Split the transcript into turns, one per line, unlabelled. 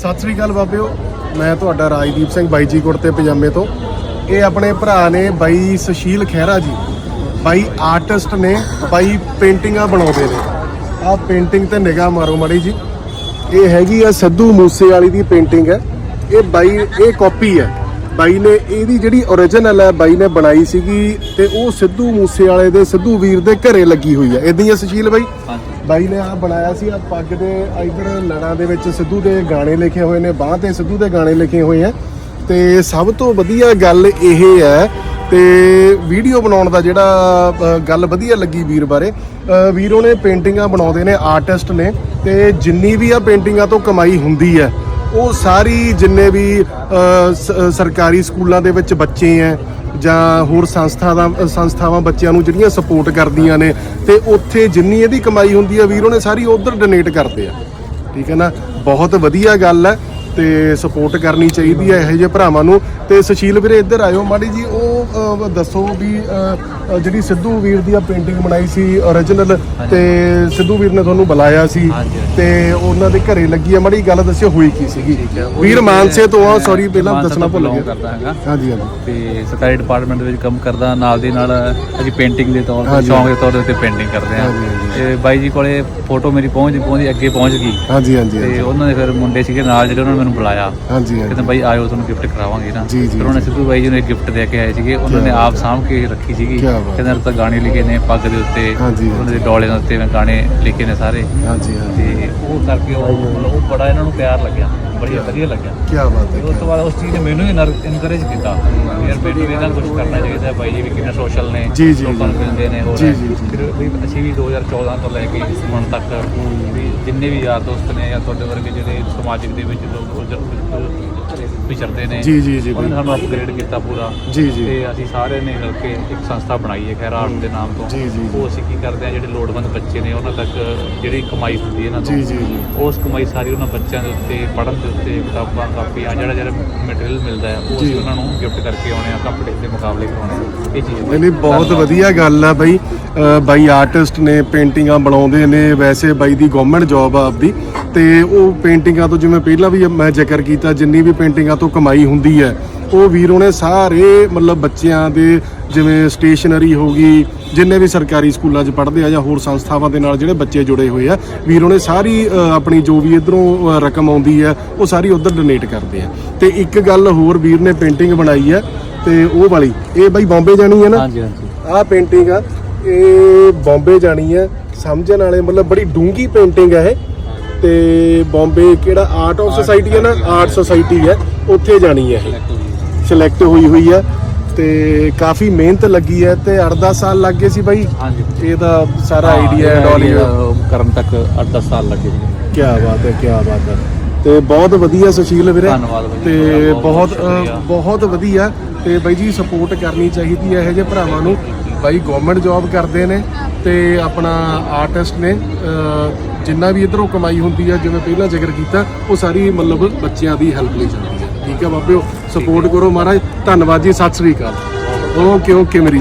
ਸਤਿ ਸ੍ਰੀ ਅਕਾਲ ਬਾਬਿਓ। ਮੈਂ ਤੁਹਾਡਾ ਰਾਜਦੀਪ ਸਿੰਘ ਬਾਈ ਜੀ ਕੁੜਤੇ ਪਜਾਮੇ ਤੋਂ। ਇਹ ਆਪਣੇ ਭਰਾ ਨੇ ਬਾਈ ਸੁਸ਼ੀਲ ਖਹਿਰਾ ਜੀ। ਬਾਈ ਆਰਟਿਸਟ ਨੇ, ਬਾਈ ਪੇਂਟਿੰਗਾਂ ਬਣਾਉਂਦੇ ਨੇ। ਆਹ ਪੇਂਟਿੰਗ ਤੇ ਨਿਗਾਹ ਮਾਰੋ ਮਾੜੀ ਜੀ। ਇਹ ਹੈਗੀ ਆ ਸਿੱਧੂ ਮੂਸੇ ਵਾਲੀ ਦੀ ਪੇਂਟਿੰਗ ਹੈ। ਇਹ ਬਾਈ, ਇਹ ਕਾਪੀ ਹੈ। ਬਾਈ ਨੇ, ਇਹਦੀ ਜਿਹੜੀ origignal ਹੈ, ਬਾਈ ਨੇ ਬਣਾਈ ਸੀਗੀ ਤੇ ਉਹ ਸਿੱਧੂ ਮੂਸੇ ਵਾਲੇ ਦੇ ਸਿੱਧੂ ਵੀਰ ਦੇ ਘਰੇ ਲੱਗੀ ਹੋਈ ਹੈ। ਇਦਾਂ ਹੀ ਆ ਸੁਸ਼ੀਲ ਬਾਈ? ਬਾਈ ਨੇ ਆ ਬਣਾਇਆ ਸੀ ਆ ਪੱਗ ਦੇ ਇਧਰ ਲੜਾਂ ਦੇ ਵਿੱਚ ਸਿੱਧੂ ਦੇ ਗਾਣੇ ਲਿਖੇ ਹੋਏ ਨੇ ਬਾਹ ਤੇ ਸਿੱਧੂ ਦੇ ਗਾਣੇ ਲਿਖੇ ਹੋਏ ਆ। ਤੇ ਸਭ ਤੋਂ ਵਧੀਆ ਗੱਲ ਇਹ ਹੈ ਤੇ ਵੀਡੀਓ ਬਣਾਉਣ ਦਾ ਜਿਹੜਾ ਗੱਲ ਵਧੀਆ ਲੱਗੀ ਵੀਰ ਬਾਰੇ। ਅ, ਵੀਰੋ ਨੇ ਪੇਂਟਿੰਗਾਂ ਬਣਾਉਂਦੇ ਨੇ ਆਰਟਿਸਟ ਨੇ ਤੇ ਜਿੰਨੀ ਵੀ ਆ ਪੇਂਟਿੰਗਾਂ ਤੋਂ ਕਮਾਈ ਹੁੰਦੀ ਹੈ ਉਹ ਸਾਰੀ ਜਿੰਨੇ ਵੀ ਸਰਕਾਰੀ ਸਕੂਲਾਂ ਦੇ ਵਿੱਚ ਬੱਚੇ ਐ ਜਾਂ ਹੋਰ ਸੰਸਥਾ ਦਾ ਸੰਸਥਾਵਾਂ ਬੱਚਿਆਂ ਨੂੰ ਜਿਹੜੀਆਂ ਸਪੋਰਟ ਕਰਦੀਆਂ ਨੇ, ਤੇ ਉੱਥੇ ਜਿੰਨੀ ਇਹਦੀ ਕਮਾਈ ਹੁੰਦੀ ਹੈ ਵੀਰ, ਉਹਨੇ ਸਾਰੀ ਉਧਰ ਡੋਨੇਟ ਕਰਦੇ ਆ। ਠੀਕ ਹੈ ਨਾ? ਬਹੁਤ ਵਧੀਆ ਗੱਲ ਹੈ ਤੇ ਸਪੋਰਟ ਕਰਨੀ ਚਾਹੀਦੀ ਹੈ ਇਹੋ ਜਿਹੇ ਭਰਾਵਾਂ ਨੂੰ। ਤੇ ਸੁਸ਼ੀਲ ਵੀਰੇ, ਇੱਧਰ ਆਇਓ। ਮਾੜੀ ਜੀ, ਉਹ ਦੱਸੋ ਵੀ ਜਿਹੜੀ ਸਿੱਧੂ ਵੀਰ ਦੀ ਆ ਪੇਂਟਿੰਗ ਬਣਾਈ ਸੀ origignal ਤੇ ਸਿੱਧੂ ਵੀਰ ਨੇ ਤੁਹਾਨੂੰ ਬੁਲਾਇਆ ਸੀ। ਤੇ ਉਹਨਾਂ ਦੇ ਘਰੇ ਲੱਗੀ ਆ। ਮਾੜੀ ਗੱਲ ਦੱਸਿਓ ਹੋਈ ਕੀ ਸੀਗੀ? ਵੀਰ
ਤੇ
ਮਾਨਸੇ ਤੋਂ ਆ ਸੌਰੀ ਪਹਿਲਾਂ ਦੱਸਣਾ
ਤੋਂ
ਭੁੱਲ ਗਿਆ।
ਕਰਦਾ ਹੈਗਾ।
ਹਾਂਜੀ ਹਾਂਜੀ।
ਤੇ ਸਰਕਾਰੀ ਡਿਪਾਰਟਮੈਂਟ ਵਿੱਚ ਕੰਮ ਕਰਦਾ ਨਾਲ ਦੀ ਨਾਲ ਅਸੀਂ ਪੇਂਟਿੰਗ ਦੇ ਤੌਰ ਤੇ। ਸ਼ੌਂਕ ਦੇ ਤੌਰ ਉੱਤੇ ਪੇਂਟਿੰਗ ਕਰਦੇ
ਹਾਂਜੀ।
ਤੇ ਬਾਈ ਜੀ ਕੋਲੇ ਫੋਟੋ ਮੇਰੀ ਪਹੁੰਚਦੀ ਪਹੁੰਚਦੀ ਅੱਗੇ ਪਹੁੰਚ ਗਈ।
ਹਾਂਜੀ ਹਾਂਜੀ
ਤੇ ਉਹਨਾਂ ਦੇ ਫਿਰ ਮੁੰਡੇ ਸੀਗੇ ਨਾਲ ਜਿਹੜੇ ਉਹਨਾਂ ਨੇ ਮੈਨੂੰ ਬੁਲਾਇਆ।
ਹਾਂਜੀ
ਕਹਿੰਦੇ
ਹਾਂਜੀ।
ਬਾਈ ਆਇਓ ਤੁਹਾਨੂੰ ਗਿਫਟ ਕਰਾਵਾਂਗੇ ਨਾ।
ਜੀ, ਜੀ,
ਫਿਰ ਉਹਨੇ ਸਿੱਧੂ ਬਾਈ ਜੀ ਨੂੰ ਇੱਕ ਗਿਫਟ ਦੇ ਕੇ ਆਏ ਸੀਗੇ। ਉਹਨਾਂ ਨੇ ਆਪ ਸਾਂਭ ਕੇ ਰੱਖੀ ਸੀਗੀ।
ਕਿਆ ਬਾਤ।
ਕਹਿੰਦੇ ਤਾਂ ਗਾਣੇ ਲਿਖੇ ਨੇ ਪੱਗ ਦੇ ਉੱਤੇ
ਹਾਂਜੀ,
ਉਹਨਾਂ ਦੇ ਡੋਲੇ ਦੇ ਉੱਤੇ ਮੈਂ ਗਾਣੇ ਲਿਖੇ ਨੇ ਸਾਰੇ।
ਹਾਂਜੀ ਹਾਂਜੀ।
ਤੇ ਉਹ ਕਰਕੇ ਉਹ ਮਤਲਬ ਉਹ ਬੜਾ ਇਹਨਾਂ ਨੂੰ ਪਿਆਰ ਲੱਗਿਆ ਬੜੀ ਵਧੀਆ ਲੱਗਿਆ।
ਕੀ ਬਾਤ
ਤੇ
ਹੈ
ਉਸ ਤੋਂ ਬਾਅਦ ਉਸ ਚੀਜ਼ ਨੇ ਮੈਨੂੰ ਇਨਕਰੇਜ ਕੀਤਾ। ਯਾਰ ਬੇਟੀ ਵੀ ਨਾਲ ਕੁਝ ਕਰਨਾ ਚਾਹੀਦਾ ਹੈ ਬਾਈ ਜੀ ਵੀ ਕਿੰਨੇ ਸੋਸ਼ਲ ਨੇ
ਜੀ, ਜੀ,
ਲੋਕਾਂ ਨੂੰ। ਮਿਲਦੇ ਨੇ ਹੋਰ
ਜੀ, ਜੀ, ਜੀ।
ਫਿਰ ਵੀ ਅਸੀਂ ਵੀ 2014 ਤੋਂ ਲੈ ਕੇ ਹੁਣ ਤੱਕ ਵੀ ਜਿੰਨੇ ਵੀ ਯਾਰ ਦੋਸਤ ਨੇ ਜਾਂ ਤੁਹਾਡੇ ਵਰਗੇ ਜਿਹੜੇ ਸਮਾਜਿਕ ਦੇ ਵਿੱਚ ਲੋਕ ਗੁਜ਼ਰ ਵਿਚਰਦੇ ਨੇ।
ਜੀ, ਜੀ, ਜੀ,
ਉਹਨਾਂ ਨੇ ਸਾਨੂੰ ਅਪਗ੍ਰੇਡ ਕੀਤਾ ਪੂਰਾ।
ਜੀ, ਜੀ।
ਤੇ ਅਸੀਂ ਸਾਰੇ ਨੇ ਮਿਲ ਕੇ ਇੱਕ ਸੰਸਥਾ ਬਣਾਈ ਹੈ ਖੈਰ ਆਰਟ ਦੇ ਨਾਮ ਤੋਂ।
ਜੀ, ਜੀ।
ਉਹ ਅਸੀਂ ਕੀ ਕਰਦੇ ਆ ਜਿਹੜੇ ਲੋੜਵੰਦ ਬੱਚੇ ਨੇ ਉਹਨਾਂ ਤੱਕ ਜਿਹੜੀ ਕਮਾਈ ਹੁੰਦੀ ਹੈ ਇਹਨਾਂ ਤੋਂ
ਜੀ ਜੀ ਜੀ।
ਉਸ ਕਮਾਈ ਸਾਰੀ ਉਹਨਾਂ ਬੱਚਿਆਂ ਦੇ ਉੱਤੇ ਪੜ੍ਹਨ ਦੇ ਉੱਤੇ ਕਿਤਾਬਾਂ ਕਾਪੀਆਂ ਜਿਹੜਾ ਜਿਹੜਾ ਮਟੀਰੀਅਲ ਮਿਲਦਾ ਹੈ ਉਹ ਅਸੀਂ ਉਹਨਾਂ ਨੂੰ ਗਿਫਟ ਕਰਕੇ ਆਉਣੇ ਆ ਕੱਪੜੇ ਦੇ ਮੁਕਾਬਲੇ ਕਰਾਉਣੇ ਆ ਇਹ ਚੀਜ਼
ਨਹੀਂ ਬਹੁਤ ਵਧੀਆ ਗੱਲ ਆ ਬਾਈ। ਬਾਈ ਆਰਟਿਸਟ ਨੇ ਪੇਂਟਿੰਗਾਂ ਬਣਾਉਂਦੇ ਨੇ ਵੈਸੇ ਬਾਈ ਦੀ ਗਵਰਨਮੈਂਟ ਜੌਬ ਆ ਆਪਦੀ ਤੇ ਉਹ ਪੇਂਟਿੰਗਾਂ ਤੋਂ ਜਿਵੇਂ ਪਹਿਲਾਂ ਵੀ ਮੈਂ ਜ਼ਿਕਰ ਕੀਤਾ ਜਿੰਨੀ ਵੀ ਪੇਂਟਿੰਗਾਂ ਤੋਂ ਕਮਾਈ ਹੁੰਦੀ ਹੈ ਉਹ ਵੀਰੋਂ ਨੇ ਸਾਰੇ ਮਤਲਬ ਬੱਚਿਆਂ ਦੇ ਜਿਵੇਂ ਸਟੇਸ਼ਨਰੀ ਹੋ ਗਈ ਜਿੰਨੇ ਵੀ ਸਰਕਾਰੀ ਸਕੂਲਾਂ 'ਚ ਪੜ੍ਹਦੇ ਆ ਜਾਂ ਹੋਰ ਸੰਸਥਾਵਾਂ ਦੇ ਨਾਲ ਜਿਹੜੇ ਬੱਚੇ ਜੁੜੇ ਹੋਏ ਆ ਵੀਰੋਂ ਨੇ ਸਾਰੀ ਆਪਣੀ ਜੋ ਵੀ ਇਧਰੋਂ ਰਕਮ ਆਉਂਦੀ ਹੈ ਉਹ ਸਾਰੀ ਉਧਰ ਡੋਨੇਟ ਕਰਦੇ ਆ। ਤੇ ਇੱਕ ਗੱਲ ਹੋਰ ਵੀਰ ਨੇ ਪੇਂਟਿੰਗ ਬਣਾਈ ਹੈ ਤੇ ਉਹ ਵਾਲੀ ਇਹ ਬਾਈ ਬੰਬੇ ਜਾਣੀ ਹੈ ਨਾ?
ਹਾਂਜੀ ਹਾਂਜੀ।
ਆਹ ਪੇਂਟਿੰਗ ਆ ਇਹ ਬੰਬੇ ਜਾਣੀ ਹੈ। ਸਮਝਣ ਵਾਲੇ ਮਤਲਬ ਬੜੀ ਡੂੰਗੀ ਪੇਂਟਿੰਗ ਹੈ ਇਹ। ਤੇ ਬੰਬੇ ਕਿਹੜਾ ਆਰਟ ਆਫ ਸੁਸਾਇਟੀ ਹੈ ਨਾ? ਆਰਟ ਸੁਸਾਇਟੀ ਹੈ। ਉੱਥੇ ਜਾਣੀ ਹੈ ਇਹ। ਸਿਲੈਕਟ ਹੋਈ ਹੋਈ ਹੈ। ਤੇ ਕਾਫੀ ਮਿਹਨਤ ਲੱਗੀ ਹੈ ਤੇ 8-10 ਸਾਲ ਲੱਗ ਗਏ ਸੀ ਬਾਈ।
ਹਾਂਜੀ।
ਇਹਦਾ ਸਾਰਾ ਆਈਡੀਆ ਡੋਲੀ
ਕਰਨ ਤੱਕ 8-10 ਸਾਲ ਲੱਗੇ
ਕੀ ਬਾਤ ਹੈ ਕੀ ਬਾਤ ਹੈ। ਤੇ ਬਹੁਤ ਵਧੀਆ ਸੁਸ਼ੀਲ ਵੀਰੇ।
ਧੰਨਵਾਦ ਬਾਈ ਜੀ,
ਤੇ ਬਹੁਤ
ਬਹੁਤ
ਵਧੀਆ। ਤੇ ਬਾਈ ਜੀ ਸਪੋਰਟ ਕਰਨੀ ਚਾਹੀਦੀ ਹੈ ਇਹੋ ਜਿਹੇ ਭਰਾਵਾਂ ਨੂੰ। ਬਾਈ ਗਵਰਨਮੈਂਟ ਜੌਬ ਕਰਦੇ ਨੇ ਤੇ ਆਪਣਾ ਆਰਟਿਸਟ ਨੇ ਜਿੰਨਾ ਵੀ ਇਧਰੋਂ ਕਮਾਈ ਹੁੰਦੀ ਆ, ਜਿਵੇਂ ਪਹਿਲਾਂ ਜ਼ਿਕਰ ਕੀਤਾ, ਉਹ ਸਾਰੀ ਮਤਲਬ ਬੱਚਿਆਂ ਦੀ ਹੈਲਪ ਲਈ ਜਾਂਦੀ ਹੈ ਠੀਕ ਹੈ ਬਾਬਿਓ? ਸਪੋਰਟ ਕਰੋ ਮਹਾਰਾਜ। ਧੰਨਵਾਦ ਜੀ, ਸਤਿ ਸ੍ਰੀ ਅਕਾਲ। ਓਕੇ ਓਕੇ ਮੇਰੀ